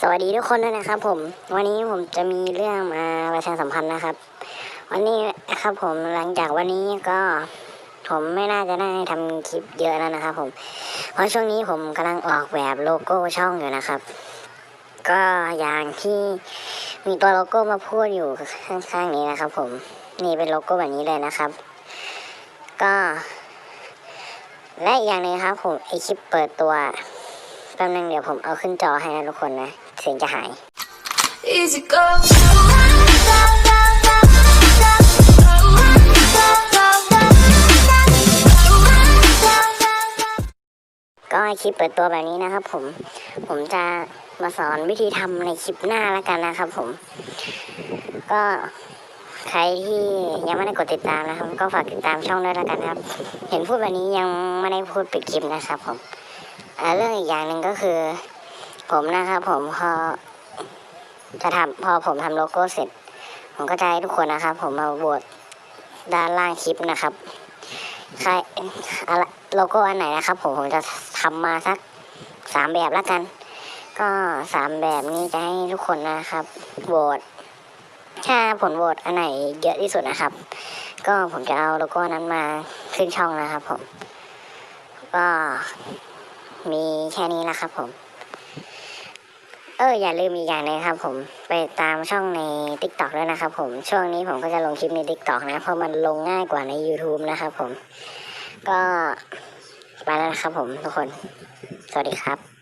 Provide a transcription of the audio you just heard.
สวัสดีทุกคนด้วยนะครับ ผม วันนี้ผมจะมีเรื่องมาประชาสัมพันธ์นะครับ วันนี้นะครับผมหลังจากวันนี้ก็ผมไม่น่าจะได้ทำคลิปเยอะแล้วนะครับ ผม เพราะช่วงนี้ผมกำลังออกแบบโลโก้ช่องอยู่นะครับ ก็อย่างที่มีตัวโลโก้มาพูดอยู่ข้างๆนี้นะครับ ผมนี่เป็นโลโก้แบบนี้เลยนะครับ ก็ และอย่างหนึงครับผมไอคลิปเปิดตัว แป๊บนึงเดี๋ยวผมเอาขึ้นจอให้นะทุกคนนะ เสียงจะหาย Easy go. ก็คลิปเปิดตัวแบบนี้นะครับผม ผมจะมาสอนวิธีทำในคลิปหน้าแล้วกันนะครับผม ก็ใครที่ยังไม่ได้กดติดตามนะครับ ก็ฝากติดตามช่องด้วยแล้วกันครับ เห็นพูดแบบนี้ยังไม่ได้พูดปิดคลิปนะครับผมอ่า เรื่องอีกอย่างหนึ่งก็คือ ผมนะครับผมพอจะทำพอผมทำโลโก้เสร็จ ผมก็จะให้ทุกคนนะครับ ผมมาโหวตด้านล่างคลิปนะครับใครอะไรโลโก้อันไหนนะครับ ผมผมจะทำมาสักสามแบบแล้วกัน ก็สามแบบนี้จะให้ทุกคนนะครับโหวตถ้าผลโหวตอันไหนเยอะที่สุดนะครับ ก็ผมจะเอาโลโก้นั้นมาขึ้นช่องนะครับผม ก็ มีแค่นี้ละครับผม เอออย่าลืมอีกอย่างหนึงครับ ผมไปตามช่องใน t ิ k t o k ด้วยนะครับ ผมช่วงนี้ผมก็จะลงคลิปใน t ิ k t o k นะ เพราะมันลงง่ายกว่าใน YouTube นะครับผม ก็ไปแล้วนะครับผมทุกคน สวัสดีครับ